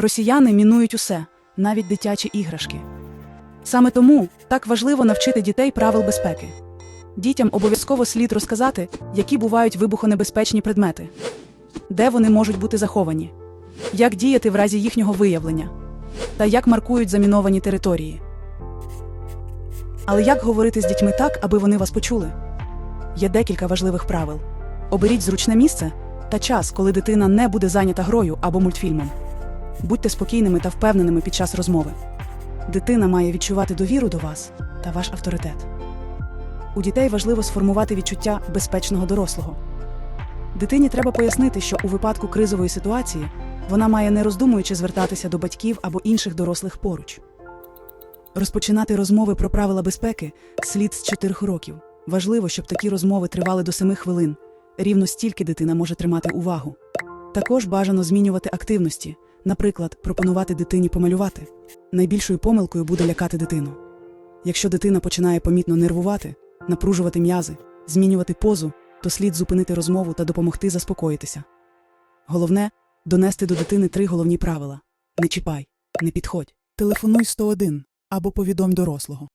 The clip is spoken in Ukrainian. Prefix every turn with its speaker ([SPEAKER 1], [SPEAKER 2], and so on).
[SPEAKER 1] Росіяни мінують усе, навіть дитячі іграшки. Саме тому так важливо навчити дітей правил безпеки. Дітям обов'язково слід розказати, які бувають вибухонебезпечні предмети, де вони можуть бути заховані, як діяти в разі їхнього виявлення та як маркують заміновані території. Але як говорити з дітьми так, аби вони вас почули? Є декілька важливих правил: оберіть зручне місце та час, коли дитина не буде зайнята грою або мультфільмом. Будьте спокійними та впевненими під час розмови. Дитина має відчувати довіру до вас та ваш авторитет. У дітей важливо сформувати відчуття безпечного дорослого. Дитині треба пояснити, що у випадку кризової ситуації вона має не роздумуючи звертатися до батьків або інших дорослих поруч. Розпочинати розмови про правила безпеки слід з 4 років. Важливо, щоб такі розмови тривали до 7 хвилин. Рівно стільки дитина може тримати увагу. Також бажано змінювати активності, наприклад, пропонувати дитині помалювати. Найбільшою помилкою буде лякати дитину. Якщо дитина починає помітно нервувати, напружувати м'язи, змінювати позу, то слід зупинити розмову та допомогти заспокоїтися. Головне донести до дитини три головні правила: не чіпай, не підходь, телефонуй 101 або повідомь дорослого.